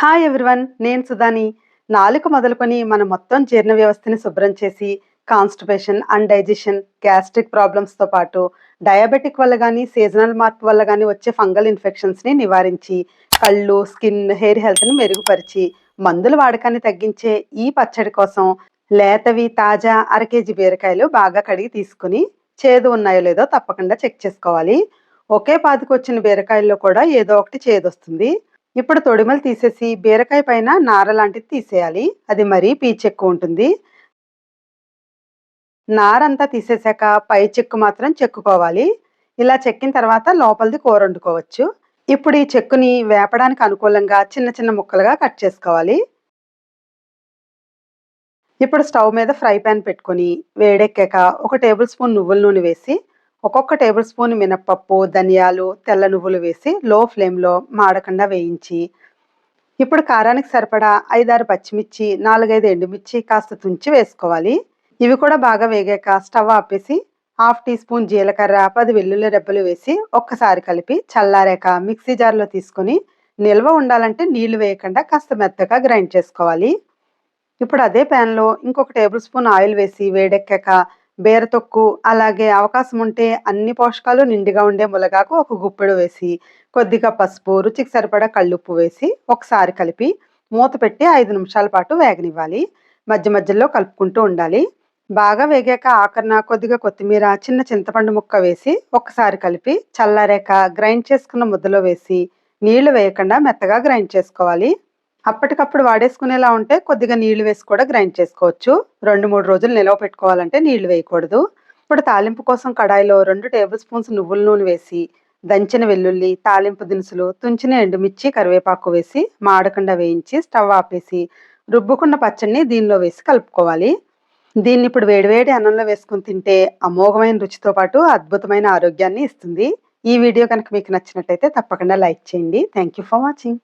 Hi everyone నేను సుధాని. నాలుక మొదలుకొని మన మొత్తం జీర్ణ వ్యవస్థని శుభ్రం చేసి కాన్స్టిపేషన్ అన్డైజెషన్ గ్యాస్ట్రిక్ ప్రాబ్లమ్స్తో పాటు డయాబెటిక్ వల్ల కానీ సీజనల్ మార్పు వల్ల కానీ వచ్చే ఫంగల్ ఇన్ఫెక్షన్స్ని నివారించి కళ్ళు స్కిన్ హెయిర్ హెల్త్ని మెరుగుపరిచి మందుల వాడకాన్ని తగ్గించే ఈ పచ్చడి కోసం లేతవి తాజా అర కేజీ బీరకాయలు బాగా కడిగి తీసుకుని చేదు ఉన్నాయో లేదో తప్పకుండా చెక్ చేసుకోవాలి. ఒకే పాతికి వచ్చిన బీరకాయల్లో కూడా ఏదో ఒకటి చేదు వస్తుంది ఇప్పుడు తొడిమలు తీసేసి బీరకాయ పైన నార లాంటిది తీసేయాలి. అది మరీ పీచు ఎక్కువ ఉంటుంది. నారంతా తీసేసాక పై చెక్కు మాత్రం చెక్కుకోవాలి. ఇలా చెక్కిన తర్వాత లోపలిది కూర వండుకోవచ్చు. ఇప్పుడు ఈ చెక్కుని వేపడానికి అనుకూలంగా చిన్న చిన్న ముక్కలుగా కట్ చేసుకోవాలి. ఇప్పుడు స్టవ్ మీద ఫ్రై పాన్ పెట్టుకొని వేడెక్కాక ఒక టేబుల్ స్పూన్ నువ్వుల నూనె వేసి ఒక్కొక్క టేబుల్ స్పూన్ మినప్పప్పు ధనియాలు తెల్ల నువ్వులు వేసి లో ఫ్లేమ్లో మాడకుండా వేయించి ఇప్పుడు కారానికి సరిపడా ఐదారు పచ్చిమిర్చి నాలుగైదు ఎండుమిర్చి కాస్త తుంచి వేసుకోవాలి. ఇవి కూడా బాగా వేగాక స్టవ్ ఆపేసి హాఫ్ టీ స్పూన్ జీలకర్ర పది వెల్లుల్లి రెబ్బలు వేసి ఒక్కసారి కలిపి చల్లారాక మిక్సీ జార్లో తీసుకొని నిల్వ ఉండాలంటే నీళ్ళు వేయకుండా కాస్త మెత్తగా గ్రైండ్ చేసుకోవాలి. ఇప్పుడు అదే ప్యాన్లో ఇంకొక టేబుల్ స్పూన్ ఆయిల్ వేసి వేడెక్కాక బీరతొక్కు అలాగే అవకాశం ఉంటే అన్ని పోషకాలు నిండిగా ఉండే ములగాకు ఒక గుప్పెడు వేసి కొద్దిగా పసుపు రుచికి సరిపడా కళ్ళుప్పు వేసి ఒకసారి కలిపి మూత పెట్టి ఐదు నిమిషాల పాటు వేగనివ్వాలి. మధ్య మధ్యలో కలుపుకుంటూ ఉండాలి. బాగా వేగాక ఆఖరణ కొద్దిగా కొత్తిమీర చిన్న చింతపండు ముక్క వేసి ఒకసారి కలిపి చల్లారాక గ్రైండ్ చేసుకున్న ముద్దలో వేసి నీళ్ళు వేయకుండా మెత్తగా గ్రైండ్ చేసుకోవాలి. అప్పటికప్పుడు వాడేసుకునేలా ఉంటే కొద్దిగా నీళ్ళు వేసి కూడా గ్రైండ్ చేసుకోవచ్చు. రెండు మూడు రోజులు నిలవ పెట్టుకోవాలంటే నీళ్ళు వేయకూడదు. ఇప్పుడు తాలింపు కోసం కడాయిలో రెండు టేబుల్ స్పూన్స్ నువ్వుల నూనె వేసి దంచిన వెల్లుల్లి తాలింపు దినుసులు తుంచిన ఎండుమిర్చి కరివేపాకు వేసి మాడకుండా వేయించి స్టవ్ ఆపేసి రుబ్బుకున్న పచ్చడిని దీనిలో వేసి కలుపుకోవాలి. దీన్ని ఇప్పుడు వేడివేడి అన్నంలో వేసుకుని తింటే అమోఘమైన రుచితో పాటు అద్భుతమైన ఆరోగ్యాన్ని ఇస్తుంది. ఈ వీడియో కనుక మీకు నచ్చినట్టయితే తప్పకుండా లైక్ చేయండి. Thank you for watching